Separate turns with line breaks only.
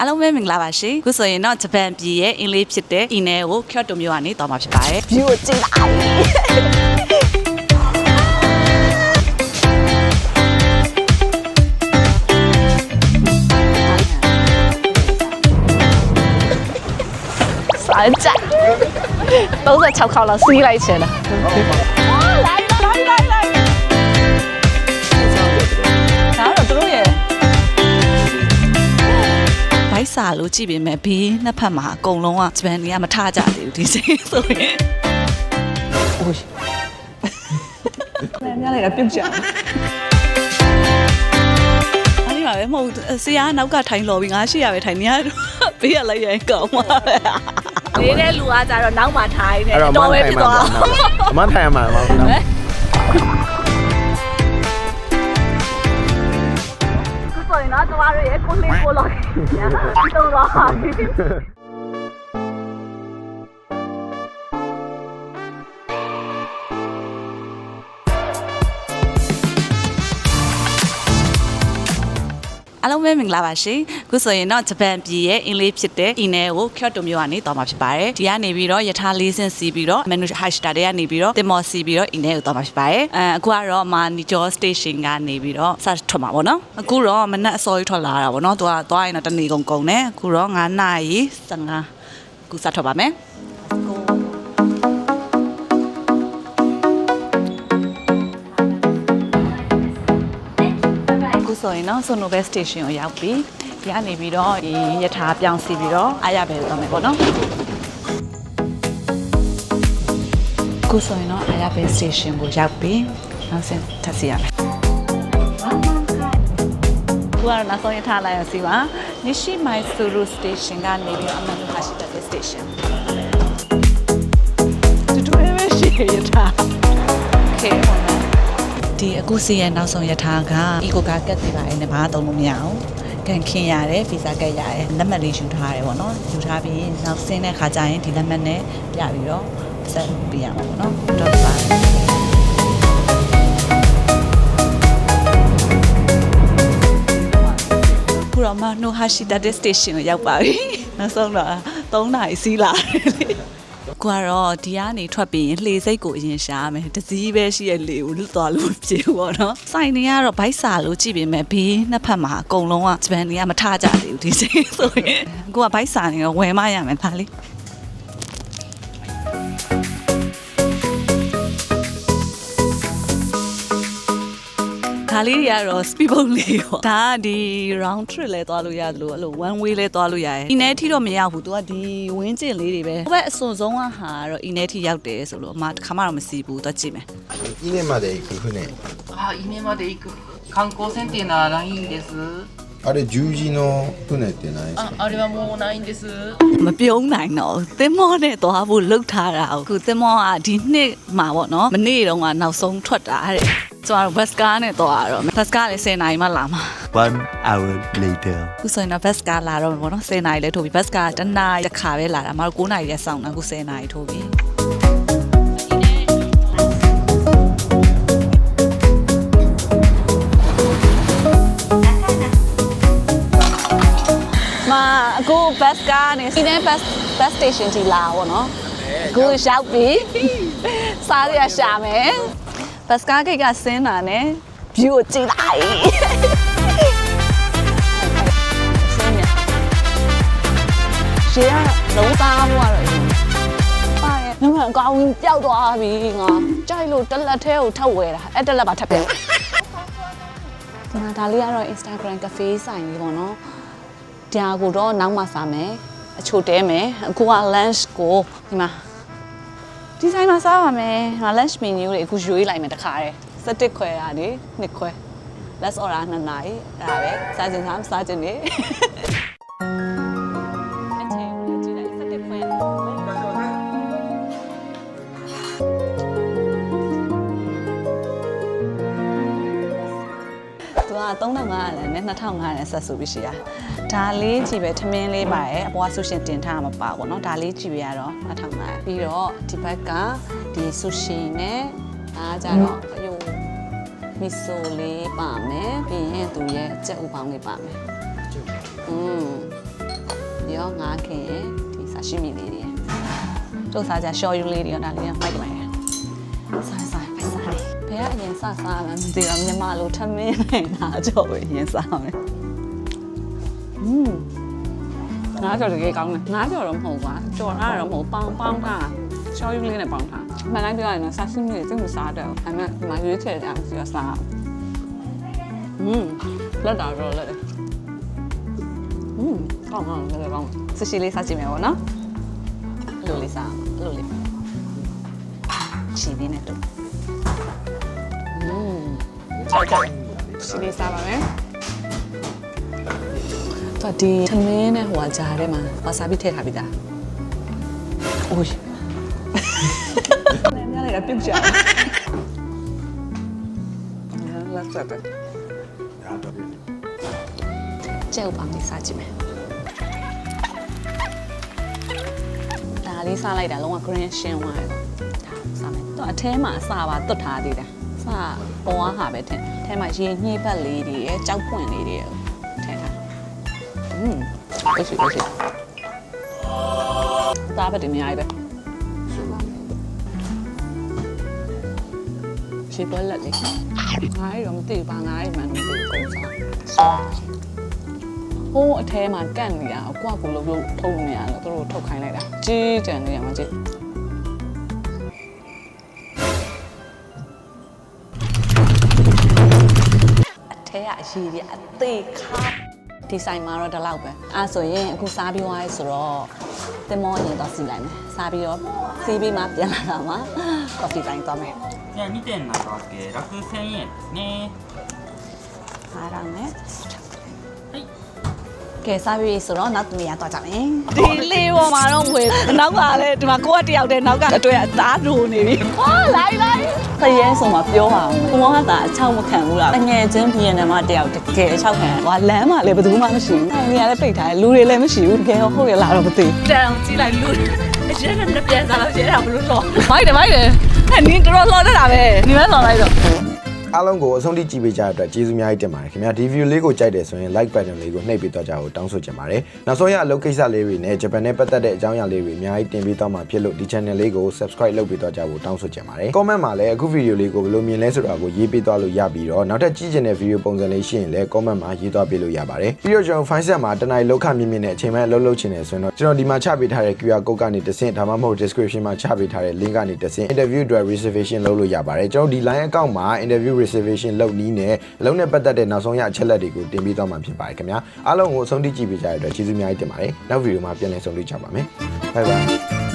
အားလုံးပဲမင်္ဂလာပါရှင်ခုဆိုရင်တော့ဂျပန်ပြည်ရဲ့အင်လေးဖြစ်တဲ့အီနယ်ကိုကျို့တိုမျိုးကနေတော့မှာဖြစ်ပါတယ်
view ကိုကြည့်လိုက်စားကြ36ခေါက်လောက်စီးလိုက်ချင်တာ
စာလို့ကြည့်ပေမဲ့ဘေးနှစ်ဖက်မှာအကုန်လုံးကဂျပန်တွေကမထကြသေးဘူးဒီချိန်ဆိုရင်
โอ้ยแม่เนี่ยอะไรนะပြုတ်ကြ
အဲ့ဒီမှာပဲမဟုတ်ဘူးဆရာကနောက်ကထိုင်လော်ပြီးငါရှိရပဲထိုင်နေရတော့ဘေးကလိုက်ရင်ကောင်းပါပဲ
နေတဲ့လူကကြတော့နောက်မှထိုင်နေ
အဲ့တော့
တော်ပဲဖြစ်သွား
အမထိုင်ရမှာမ ဟုတ်ဘူးနော်
ဆိုရင်တော့ကျ လေးကိုလောက်ညာတော့တော့ဟာပြီ
အားလုံးပဲမင်္ဂလာပါရှင်ခုဆိုရင်တော့ဂျပန်ပြည်ရဲ့အင်လေးဖြစ်တဲ့အီနယ်ကိုကျို့တိုမျိုးကနေတော့မှာဖြစ်ပါတယ်ဒီကနေပြီးတော့ယထာလေးဆင့်စီးပြီးတော့မန်နူဟက်ရှ်တာတွေကနေပြီးတော့တင်မော်စီးပြီးတော့အီနယ်ကိုတော့မှာဖြစ်ပါတယ်အဲအခုကတော့မာနီဂျောစတေးရှင်းကနေပြီးတော့စထွက်မှာပေါ့နော်အခုတော့မနက်အစောကြီးထွက်လာတာပေါ့နော်သူကသွားရင်တော့တနေကုန်ကုန်တယ်အခုတော့9နာရီ15အခုစထွက်ပါမယ် ဆိုရင်တော့ Sonobe Station ကိုရောက်ပြီဒီကနေပြီးတော့ဒီယထာပြောင်းစီပြီးတော့အားရပဲသွားမယ်ပေါ့နော်အခုဆိုရင်တော့အားရပဲ Station ကိုရောက်ပြီနောက်ဆင်ထပ်စီရမယ်ခုကတော့နောက်ဆုံးယထာလိုက်ရစီပါ Nishi Maizuru Station ကနေပြီးတော့ Amano Hashitake Station တူတူပဲရှိရယထာ Okay ပါမယ် ဒီအခုစီရဲ့နောက်ဆုံးယထာက eco ကကတ်စီပါရဲ့နဲ့ဘာမှသုံးလို့မရအောင်ကန်ခင်ရတယ်ဗီဇာကတ်ရတယ်လက်မှတ်လေးယူထားတယ်ပေါ့နော်ယူထားပြီးနောက်ဆင်းတဲ့ခါကျရင်ဒီလက်မှတ်နဲ့ပြပြီးတော့ဆက်ပြရမှာပေါ့နော်တော့ပါခုတော့မနိုဟာရှိတာတဲ့ station ကိုရောက်ပါပြီနောက်ဆုံးတော့3နာရီစီးလာတယ်လေ ကိုကတော့ဒီကနေထွက်ပြီးရင်လှေစိတ်ကိုအရင်ရှားမယ်တစည်းပဲရှိရဲ့လေကိုလွတ်သွားလို့မပြေဘူးပေါ့နော်စိုင်နေကတော့ဘိုက်စာလို့ကြည့်ပေမဲ့ဘေးနှစ်ဖက်မှာအကုန်လုံးကဂျပန်တွေကမထကြသေးဘူးဒီချိန်ဆိုရင်ကိုကဘိုက်စာနေတော့ဝယ်မရမယ်ဒါလေး ဒါလေးတွေကတော့ speed boat လေးရောဒါကဒီ round trip လဲသွားလို့ရတယ်လို့အဲ့လို one way လဲသွားလို့ရတယ်။ဤနယ်ထိတော့မရောက်ဘူး။ तू ကဒီဝင်းကျင်လေးတွေပဲ။ဟိုဘက်အစွန်ဆုံးကဟာတော့ဤနယ်ထိရောက်တယ်ဆိုလို့အမတစ်ခါမှတော့မစီဘူး။သွားကြည့်မယ်
2年まで行く船
あ、伊根まで行く観光船っていうのはないんです。
あれ十字の船ってないです
あ
か、
あれはもうないんです。
။မပြုံးနိုင်တော့ဘူး။သင်္ဘောနဲ့သွားဖို့လှုပ်ထားတာ။အခုသင်္ဘောကဒီနှစ်မှာပေါ့နော်။မနေ့တုန်းကနောက်ဆုံးထွက်တာတဲ့။ ကျွန်တော်ဘတ်စကားနဲ့သွားရတော့ဘတ်စကားလည်း10နာရီမှလာမှာ
One hour later.
အခုဆိုရင်တော့ဘတ်စကားလာတော့မယ်ပေါ့နော်10နာရီလဲထိုးပြီဘတ်စကားတနာရီတစ်ခါပဲလာတာမတို့9နာရီလဲစောင့်တာအခု10နာရီထိုးပြီမာအခုဘတ်ကားနဲ့စီးတဲ့ဘတ်ဘတ်စတေးရှင်းကြီးလာပေါ့နော်အခုရောက်ပြီစားရရှာမယ် ဘတ်ကားကိတ်ကဆင်းတာနဲ့ view ကိုကြည့်လိုက်ဆင်းရရှေ့ကလုံးသားမှုကတော့အရင်ပါရဲ့နမအကောင်ပျောက်သွားပြီငါကြိုက်လို့တစ်လက်သေးကိုထပ်ဝဲတာအဲ့တစ်လက်ပါထပ်ပြန်ဒီမှာဒါလေးကတော့ Instagram cafe ဆိုင်လေးပေါ့နော်ဒီဟာကိုတော့နောက်မှစားမယ်အချို့တဲမယ်အခုက lunch ကိုဒီမှာ ဒီဆိုင်မှာစားပါမယ်ဒီမှာ lunch menu တွေအခုရွေးလိုက်မယ်တခါတည်း17ခွဲတာနေ2ခွဲ last order 2နာရီအဲ့ဒါပဲစားချင်စားမစားချင်နေ 3500လည်းနဲ့2500လည်းဆက်ဆိုပြီးရှိတာဒါလေးကြီးပဲထမင်းလေးပါရဲ့အပေါ်ကဆူရှင်တင်ထားမှာပါပေါ့နော်ဒါလေးကြီးပဲရတော့2500ပြီးတော့ဒီဘက်ကဒီဆူရှင်နဲ့အားကြတော့အယုံမီဆိုလေးပါမယ်ပြီးရင်သူရဲ့ကြက်ဥပေါင်းလေးပါမယ်อืมရောငါခင်ရဲ့ဒီဆာရှိမီလေးတွေတို့စားကြရှော်ယူလေးတွေရောဒါလေးကမိုက်ပါရဲ့စားစားပဲစား ယ်ကအရင်စစားမှမသိတော့မြန်မာလိုထမင်းနဲ့ငါကြော်ပဲအရင်စားမယ်อืมငါကြော်တကယ်ကောင်းတယ်ငါကြော်တော့မဟုတ်ပါကြော်ထားတော့မဟုတ်ပေါင်းပေါင်းထားရှော်ယူလေးနဲ့ပေါင်းထားမှန်တိုင်းပြောရရင်တော့ဆာရှိမီတွေသိမစားတော့အဲ့မဲ့ဒီမှာရွေးချယ်ကြအောင်စီစား อืมလက်တာတော့လက်တယ်อืมကောင်းကောင်းလည်းကောင်းဆရှိလေးစားကြည့်မယ်ပေါ့နော်အဲ့လိုလေးစားအဲ့လိုလေးချီပြီးနေတော့ อืมကြောက်ကြောက်ဆရှိလေးစားပါမယ်တော့ဒီသမင်းနဲ့ဟိုကကြားထဲမှာဝါဆာဘီထည့်ထားပြီးသားအိုးနည်းနည်းလေးပြုတ်ကြလက်ဆက်တယ်ကျဲဥပါလေးစားကြည့်မယ်ဒါလေးစားလိုက်တာလုံးဝ green ရှင်းသွားတယ်ဒါစားမယ်တော့အထဲမှာအစာပါတွတ်ထားသေးတယ် စပေါ်အားဟာပဲထင်ထဲမှာရေညှိဘက်လေးတွေရဲ့ကြောက်ပွင့်လေးတွေထည့်ထားอืมအရှိအရှိသားပဲတင်အများကြီးပဲချေပလက်လေးငါးရုံသိပါငါးရုံမှန်တယ်ပုံစားဟိုးအထဲမှာကန့်နေတာအကွာကိုလုံးလုံးထုံနေရတော့သူတို့ထုတ်ခိုင်းလိုက်တာကြီးတန်နေရမှာကြီး ရည်တွေအသေးခါဒီဆိုင်မှာတော့ဒီလောက်ပဲအဲဆိုရင်အခုစားပြီးသွားပြီဆိုတော့တင်မောရင်တော့စီလိုက်မယ်စားပြီးတော့စီးပြီးမှပြန်လာတာမှာကော်ဖီတိုင်းသွားမယ်
じゃあ2点になったわけ楽1000円ですね
အားရမယ်
はい
ကဲစားပြီးဆိုတော့နောက်တစ်နေရာသွားကြမယ်
ဒီလေးပေါ်မှာတော့မွေနောက်ကလည်းဒီမှာကိုကတယောက်တည်းနောက်ကအတွက်အသားဒိုနေပြီဟာလိုက်လိုက်
ခရဲဆိုမှပြောပါအောင်ကိုမောကသာအချောက်မခံဘူးလားငယ်ချင်းဘီယန်နမတယောက်တကယ်အချောက်ခံဟွာလမ်းမှာလည်းဘယ်သူမှမရှိဘူး။နေရာလည်းပိတ်ထားတယ်လူတွေလည်းမရှိဘူးတကယ်ဟုတ်ရလားတော့မသိဘူး
တန်အောင်ကြည့်လိုက်လူအကျဉ်းနဲ့ပြန်စားလို့ရဲတာဘလို့လောမိုက်တယ်မိုက်တယ်အဲ့နင်းတော်တော်လောတတ်တာပဲနင်းမဲလောလိုက်တော့
အားလုံးကိုအဆုံးထိကြည့်ပေးကြတဲ့အတွက်ကျေးဇူးအများကြီးတင်ပါတယ်ခင်ဗျာဒီ view လေးကိုကြိုက်တယ်ဆိုရင် like button လေးကိုနှိပ်ပေးတော့ကြဖို့တောင်းဆိုချင်ပါတယ်နောက်ဆုံးရအလုပ်ကိစ္စလေးတွေနဲ့ဂျပန်နဲ့ပတ်သက်တဲ့အကြောင်းအရာလေးတွေအများကြီးတင်ပေးတော့မှာဖြစ်လို့ဒီ channel လေးကို subscribe လုပ်ပေးတော့ကြဖို့တောင်းဆိုချင်ပါတယ် comment မှာလည်းအခု video လေးကိုဘယ်လိုမြင်လဲဆိုတာကိုရေးပေးသွားလို့ရပြီးတော့နောက်ထပ်ကြည့်ချင်တဲ့ video ပုံစံလေးရှိရင်လည်း comment မှာရေးသွားပေးလို့ရပါတယ်ပြီးတော့ကျွန်တော် fine set မှာတနင်္လာလောက်ခမြင့်မြင့်နဲ့အချိန်မှအလုပ်လုပ်ချင်တယ်ဆိုရင်တော့ကျွန်တော်ဒီမှာချပေးထားတဲ့ QR code ကနေတဆင့်ဒါမှမဟုတ် description မှာချပေးထားတဲ့ link ကနေတဆင့် interview အတွက် reservation လုပ်လို့ရပါတယ်ကျွန်တော်ဒီ line account မှာ interview reservation လုပ်နည်းနဲ့အလုံးနဲ့ပတ်သက်တဲ့နောက်ဆုံးရအချက်လက်တွေကိုတင်ပေးသွားမှာဖြစ်ပါတယ်ခင်ဗျာအားလုံးကိုအဆုံးထိကြည့်ပေးကြတဲ့အတွက်ကျေးဇူးအများကြီးတင်ပါတယ်နောက် video မှာပြန်လည်ဆုံတွေ့ကြပါမယ် bye bye